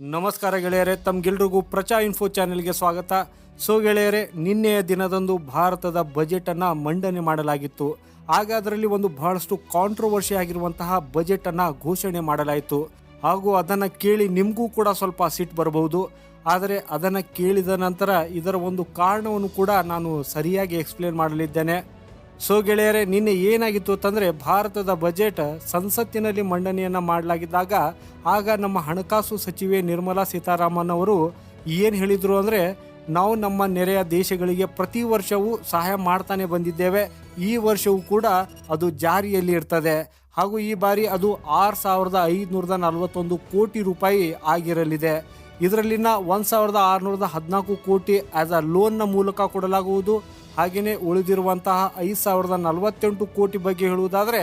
ನಮಸ್ಕಾರ ಗೆಳೆಯರೆ ತಮ್ಗೆಲ್ರಿಗೂ ಪ್ರಚಾ ಇನ್ಫೋ ಚಾನೆಲ್ಗೆ ಸ್ವಾಗತ. ಸೊ ಗೆಳೆಯರೆ, ನಿನ್ನೆಯ ದಿನದಂದು ಭಾರತದ ಬಜೆಟ್ ಅನ್ನ ಮಂಡನೆ ಮಾಡಲಾಗಿತ್ತು. ಆಗ ಅದರಲ್ಲಿ ಒಂದು ಬಹಳಷ್ಟು ಕಾಂಟ್ರವರ್ಷಿ ಆಗಿರುವಂತಹ ಬಜೆಟ್ ಅನ್ನ ಘೋಷಣೆ ಮಾಡಲಾಯಿತು. ಹಾಗೂ ಅದನ್ನ ಕೇಳಿ ನಿಮಗೂ ಕೂಡ ಸ್ವಲ್ಪ ಸಿಟ್ಟು ಬರಬಹುದು. ಆದರೆ ಅದನ್ನ ಕೇಳಿದ ನಂತರ ಇದರ ಒಂದು ಕಾರಣವನ್ನು ಕೂಡ ನಾನು ಸರಿಯಾಗಿ ಎಕ್ಸ್ಪ್ಲೇನ್ ಮಾಡಲಿದ್ದೇನೆ. ಸೊ ಗೆಳೆಯರೆ, ನಿನ್ನೆ ಏನಾಗಿತ್ತು ಅಂತಂದರೆ ಭಾರತದ ಬಜೆಟ್ ಸಂಸತ್ತಿನಲ್ಲಿ ಮಂಡನೆಯನ್ನು ಮಾಡಲಾಗಿದ್ದಾಗ ಆಗ ನಮ್ಮ ಹಣಕಾಸು ಸಚಿವೆ ನಿರ್ಮಲಾ ಸೀತಾರಾಮನ್ ಅವರು ಏನು ಹೇಳಿದರು ಅಂದರೆ, ನಾವು ನಮ್ಮ ನೆರೆಯ ದೇಶಗಳಿಗೆ ಪ್ರತಿ ವರ್ಷವೂ ಸಹಾಯ ಮಾಡ್ತಾನೆ ಬಂದಿದ್ದೇವೆ. ಈ ವರ್ಷವೂ ಕೂಡ ಅದು ಜಾರಿಯಲ್ಲಿ ಇರ್ತದೆ. ಹಾಗೂ ಈ ಬಾರಿ ಅದು ಆರು ಸಾವಿರದ ಐದುನೂರದ ನಲವತ್ತೊಂದು ಕೋಟಿ ರೂಪಾಯಿ ಆಗಿರಲಿದೆ. ಇದರಲ್ಲಿನ ಒಂದು ಸಾವಿರದ ಆರುನೂರದ ಹದಿನಾಲ್ಕು ಕೋಟಿ ಆ್ಯಸ್ ಅ ಲೋನ್ನ ಮೂಲಕ ಕೊಡಲಾಗುವುದು. ಹಾಗೆಯೇ ಉಳಿದಿರುವಂತಹ ಐದು ಸಾವಿರದ ನಲವತ್ತೆಂಟು ಕೋಟಿ ಬಗ್ಗೆ ಹೇಳುವುದಾದರೆ,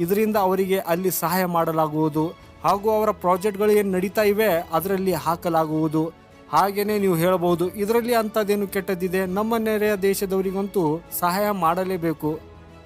ಇದರಿಂದ ಅವರಿಗೆ ಅಲ್ಲಿ ಸಹಾಯ ಮಾಡಲಾಗುವುದು. ಹಾಗೂ ಅವರ ಪ್ರಾಜೆಕ್ಟ್ಗಳು ಏನು ನಡೀತಾ ಇವೆ, ಅದರಲ್ಲಿ ಹಾಕಲಾಗುವುದು. ಹಾಗೆಯೇ ನೀವು ಹೇಳಬಹುದು, ಇದರಲ್ಲಿ ಅಂಥದ್ದೇನು ಕೆಟ್ಟದ್ದಿದೆ? ನಮ್ಮ ನೆರೆಯ ದೇಶದವರಿಗಂತೂ ಸಹಾಯ ಮಾಡಲೇಬೇಕು.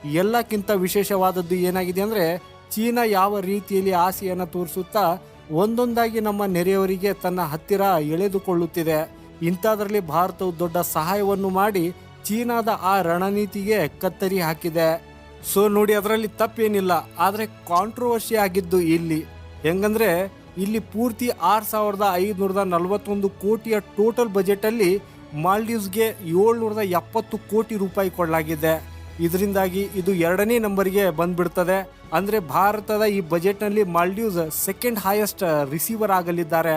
ಎಲ್ಲಕ್ಕಿಂತ ವಿಶೇಷವಾದದ್ದು ಏನಾಗಿದೆ ಅಂದರೆ, ಚೀನಾ ಯಾವ ರೀತಿಯಲ್ಲಿ ಆಸೆಯನ್ನು ತೋರಿಸುತ್ತಾ ಒಂದೊಂದಾಗಿ ನಮ್ಮ ನೆರೆಯವರಿಗೆ ತನ್ನ ಹತ್ತಿರ ಎಳೆದುಕೊಳ್ಳುತ್ತಿದೆ. ಇಂಥದ್ರಲ್ಲಿ ಭಾರತವು ದೊಡ್ಡ ಸಹಾಯವನ್ನು ಮಾಡಿ ಚೀನಾದ ಆ ರಣನೀತಿಗೆ ಕತ್ತರಿ ಹಾಕಿದೆ. ಸೊ ನೋಡಿ, ಅದರಲ್ಲಿ ತಪ್ಪೇನಿಲ್ಲ. ಆದರೆ ಕಾಂಟ್ರವರ್ಷಿ ಆಗಿದ್ದು ಇಲ್ಲಿ. ಹೆಂಗಂದ್ರೆ, ಇಲ್ಲಿ ಪೂರ್ತಿ ಆರು ಸಾವಿರದ ಐದುನೂರದ ನಲವತ್ತೊಂದು ಕೋಟಿಯ ಟೋಟಲ್ ಬಜೆಟಲ್ಲಿ ಮಾಲ್ಡೀವ್ಸ್ಗೆ ಏಳ್ನೂರದ ಎಪ್ಪತ್ತು ಕೋಟಿ ರೂಪಾಯಿ ಕೊಡಲಾಗಿದೆ. ಇದರಿಂದಾಗಿ ಇದು ಎರಡನೇ ನಂಬರ್ಗೆ ಬಂದ್ಬಿಡ್ತದೆ. ಅಂದರೆ ಭಾರತದ ಈ ಬಜೆಟ್ನಲ್ಲಿ ಮಾಲ್ಡೀವ್ಸ್ ಸೆಕೆಂಡ್ ಹೈಯೆಸ್ಟ್ ರಿಸೀವರ್ ಆಗಲಿದ್ದಾರೆ.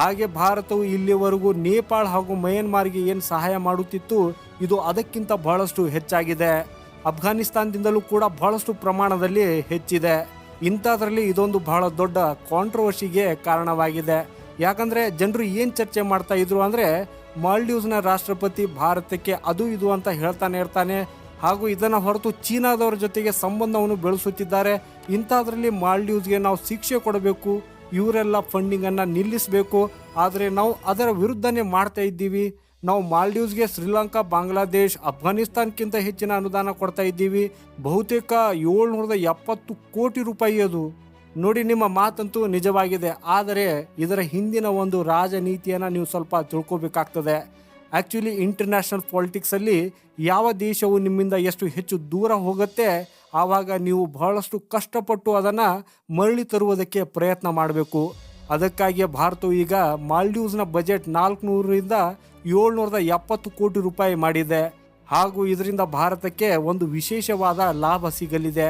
ಹಾಗೆ ಭಾರತವು ಇಲ್ಲಿವರೆಗೂ ನೇಪಾಳ ಹಾಗೂ ಮಯನ್ಮಾರ್ಗೆ ಏನು ಸಹಾಯ ಮಾಡುತ್ತಿತ್ತು, ಇದು ಅದಕ್ಕಿಂತ ಬಹಳಷ್ಟು ಹೆಚ್ಚಾಗಿದೆ. ಅಫ್ಘಾನಿಸ್ತಾನದಿಂದಲೂ ಕೂಡ ಬಹಳಷ್ಟು ಪ್ರಮಾಣದಲ್ಲಿ ಹೆಚ್ಚಿದೆ. ಇಂಥದ್ರಲ್ಲಿ ಇದೊಂದು ಬಹಳ ದೊಡ್ಡ ಕಾಂಟ್ರವರ್ಸಿಗೆ ಕಾರಣವಾಗಿದೆ. ಯಾಕಂದರೆ ಜನರು ಏನು ಚರ್ಚೆ ಮಾಡ್ತಾ ಇದ್ರು ಅಂದರೆ, ಮಾಲ್ಡೀವ್ಸ್ನ ರಾಷ್ಟ್ರಪತಿ ಭಾರತಕ್ಕೆ ಅದು ಇದು ಅಂತ ಹೇಳ್ತಾನೆ ಇರ್ತಾನೆ ಹಾಗೂ ಇದನ್ನು ಹೊರತು ಚೀನಾದವರ ಜೊತೆಗೆ ಸಂಬಂಧವನ್ನು ಬೆಳೆಸುತ್ತಿದ್ದಾರೆ. ಇಂಥದ್ರಲ್ಲಿ ಮಾಲ್ಡೀವ್ಸ್ಗೆ ನಾವು ಶಿಕ್ಷೆ ಕೊಡಬೇಕು, ಇವರೆಲ್ಲ ಫಂಡಿಂಗನ್ನು ನಿಲ್ಲಿಸಬೇಕು. ಆದರೆ ನಾವು ಅದರ ವಿರುದ್ಧನೇ ಮಾಡ್ತಾ ಇದ್ದೀವಿ. ನಾವು ಮಾಲ್ಡೀವ್ಸ್ಗೆ ಶ್ರೀಲಂಕಾ ಬಾಂಗ್ಲಾದೇಶ್ ಅಫ್ಘಾನಿಸ್ತಾನ್ಕಿಂತ ಹೆಚ್ಚಿನ ಅನುದಾನ ಕೊಡ್ತಾ ಇದ್ದೀವಿ. ಬಹುತೇಕ ಏಳ್ನೂರದ ಎಪ್ಪತ್ತು ಕೋಟಿ ರೂಪಾಯಿ ಅದು. ನೋಡಿ, ನಿಮ್ಮ ಮಾತಂತೂ ನಿಜವಾಗಿದೆ. ಆದರೆ ಇದರ ಹಿಂದಿನ ಒಂದು ರಾಜನೀತಿಯನ್ನು ನೀವು ಸ್ವಲ್ಪ ತಿಳ್ಕೊಬೇಕಾಗ್ತದೆ. ಆ್ಯಕ್ಚುಲಿ ಇಂಟರ್ನ್ಯಾಷನಲ್ ಪಾಲಿಟಿಕ್ಸಲ್ಲಿ ಯಾವ ದೇಶವು ನಿಮ್ಮಿಂದ ಎಷ್ಟು ಹೆಚ್ಚು ದೂರ ಹೋಗುತ್ತೆ, ಆವಾಗ ನೀವು ಬಹಳಷ್ಟು ಕಷ್ಟಪಟ್ಟು ಅದನ್ನು ಮರಳಿ ತರುವುದಕ್ಕೆ ಪ್ರಯತ್ನ ಮಾಡಬೇಕು. ಅದಕ್ಕಾಗಿಯೇ ಭಾರತವು ಈಗ ಮಾಲ್ಡೀವ್ಸ್ನ ಬಜೆಟ್ ನಾಲ್ಕುನೂರರಿಂದ ಏಳ್ನೂರದ ಎಪ್ಪತ್ತು ಕೋಟಿ ರೂಪಾಯಿ ಮಾಡಿದೆ. ಹಾಗೂ ಇದರಿಂದ ಭಾರತಕ್ಕೆ ಒಂದು ವಿಶೇಷವಾದ ಲಾಭ ಸಿಗಲಿದೆ.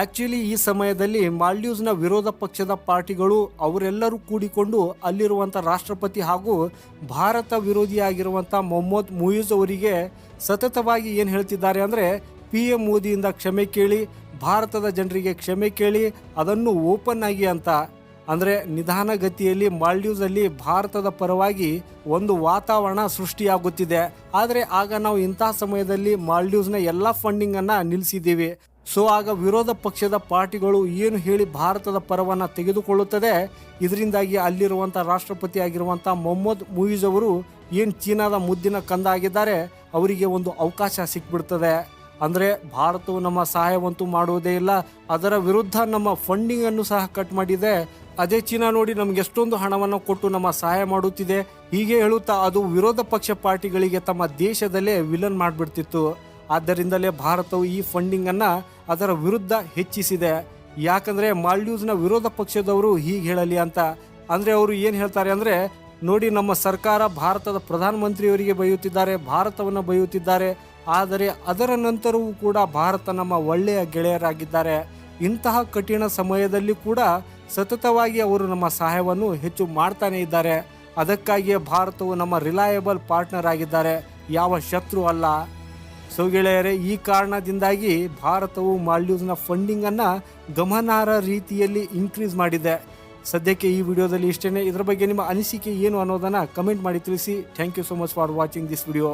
ಆಕ್ಚುಲಿ ಈ ಸಮಯದಲ್ಲಿ ಮಾಲ್ಡೀವ್ಸ್ನ ವಿರೋಧ ಪಕ್ಷದ ಪಾರ್ಟಿಗಳು ಅವರೆಲ್ಲರೂ ಕೂಡಿಕೊಂಡು ಅಲ್ಲಿರುವಂಥ ರಾಷ್ಟ್ರಪತಿ ಹಾಗೂ ಭಾರತ ವಿರೋಧಿಯಾಗಿರುವಂಥ ಮೊಹಮ್ಮದ್ ಮುಯಿಜ್ ಅವರಿಗೆ ಸತತವಾಗಿ ಏನು ಹೇಳ್ತಿದ್ದಾರೆ ಅಂದರೆ ಪಿ ಎಂ ಮೋದಿಯಿಂದ ಕ್ಷಮೆ ಕೇಳಿ, ಭಾರತದ ಜನರಿಗೆ ಕ್ಷಮೆ ಕೇಳಿ, ಅದನ್ನು ಓಪನ್ ಆಗಿ ಅಂತ. ಅಂದರೆ ನಿಧಾನಗತಿಯಲ್ಲಿ ಮಾಲ್ಡೀವ್ಸಲ್ಲಿ ಭಾರತದ ಪರವಾಗಿ ಒಂದು ವಾತಾವರಣ ಸೃಷ್ಟಿಯಾಗುತ್ತಿದೆ. ಆದರೆ ಆಗ ನಾವು ಇಂತಹ ಸಮಯದಲ್ಲಿ ಮಾಲ್ಡೀವ್ಸ್ನ ಎಲ್ಲ ಫಂಡಿಂಗನ್ನು ನಿಲ್ಲಿಸಿದ್ದೀವಿ ಸೊ ಆಗ ವಿರೋಧ ಪಕ್ಷದ ಪಾರ್ಟಿಗಳು ಏನು ಹೇಳಿ ಭಾರತದ ಪರವನ್ನು ತೆಗೆದುಕೊಳ್ಳುತ್ತದೆ, ಇದರಿಂದಾಗಿ ಅಲ್ಲಿರುವಂಥ ರಾಷ್ಟ್ರಪತಿ ಆಗಿರುವಂಥ ಮೊಹಮ್ಮದ್ ಮುಯಿಜ್ ಅವರು ಏನು ಚೀನಾದ ಮುದ್ದಿನ ಕಂದ ಆಗಿದ್ದಾರೆ ಅವರಿಗೆ ಒಂದು ಅವಕಾಶ ಸಿಕ್ಬಿಡ್ತದೆ. ಅಂದರೆ ಭಾರತವು ನಮ್ಮ ಸಹಾಯವಂತೂ ಮಾಡುವುದೇ ಇಲ್ಲ, ಅದರ ವಿರುದ್ಧ ನಮ್ಮ ಫಂಡಿಂಗನ್ನು ಸಹ ಕಟ್ ಮಾಡಿದೆ. ಅದೇ ಚೀನಾ ನೋಡಿ ನಮ್ಗೆ ಎಷ್ಟೊಂದು ಹಣವನ್ನು ಕೊಟ್ಟು ನಮ್ಮ ಸಹಾಯ ಮಾಡುತ್ತಿದೆ. ಹೀಗೆ ಹೇಳುತ್ತಾ ಅದು ವಿರೋಧ ಪಕ್ಷ ಪಾರ್ಟಿಗಳಿಗೆ ತಮ್ಮ ದೇಶದಲ್ಲೇ ವಿಲನ್ ಮಾಡಿಬಿಡ್ತಿತ್ತು. ಆದ್ದರಿಂದಲೇ ಭಾರತವು ಈ ಫಂಡಿಂಗ್ ಅನ್ನ ಅದರ ವಿರುದ್ಧ ಹೆಚ್ಚಿಸಿದೆ. ಯಾಕಂದ್ರೆ ಮಾಲ್ಡೀವ್ಸ್ನ ವಿರೋಧ ಪಕ್ಷದವರು ಹೀಗೆ ಹೇಳಲಿ ಅಂತ. ಅಂದ್ರೆ ಅವರು ಏನು ಹೇಳ್ತಾರೆ ಅಂದ್ರೆ, ನೋಡಿ ನಮ್ಮ ಸರ್ಕಾರ ಭಾರತದ ಪ್ರಧಾನಮಂತ್ರಿಯವರಿಗೆ ಬೈಯುತ್ತಿದ್ದಾರೆ, ಭಾರತವನ್ನು ಬೈಯುತ್ತಿದ್ದಾರೆ. ಆದರೆ ಅದರ ನಂತರವೂ ಕೂಡ ಭಾರತ ನಮ್ಮ ಒಳ್ಳೆಯ ಗೆಳೆಯರಾಗಿದ್ದಾರೆ. ಇಂತಹ ಕಠಿಣ ಸಮಯದಲ್ಲಿ ಕೂಡ ಸತತವಾಗಿ ಅವರು ನಮ್ಮ ಸಹಾಯವನ್ನು ಹೆಚ್ಚು ಮಾಡ್ತಾನೆ ಇದ್ದಾರೆ. ಅದಕ್ಕಾಗಿಯೇ ಭಾರತವು ನಮ್ಮ ರಿಲಯಬಲ್ ಪಾರ್ಟ್ನರ್ ಆಗಿದ್ದಾರೆ. ಯಾವ ಶತ್ರು ಅಲ್ಲ. ಸೊ ಗೆಳೆಯರೇ, ಈ ಕಾರಣದಿಂದಾಗಿ ಭಾರತವು ಮಾಲ್ಡೀವ್ಸ್ನ ಫಂಡಿಂಗನ್ನು ಗಮನಾರ್ಹ ರೀತಿಯಲ್ಲಿ ಇನ್ಕ್ರೀಸ್ ಮಾಡಿದೆ. ಸದ್ಯಕ್ಕೆ ಈ ವಿಡಿಯೋದಲ್ಲಿ ಇಷ್ಟೇ ಇದರ ಬಗ್ಗೆ ನಿಮ್ಮ ಅನಿಸಿಕೆ ಏನು ಅನ್ನೋದನ್ನು ಕಮೆಂಟ್ ಮಾಡಿ ತಿಳಿಸಿ. Thank you so much for watching this video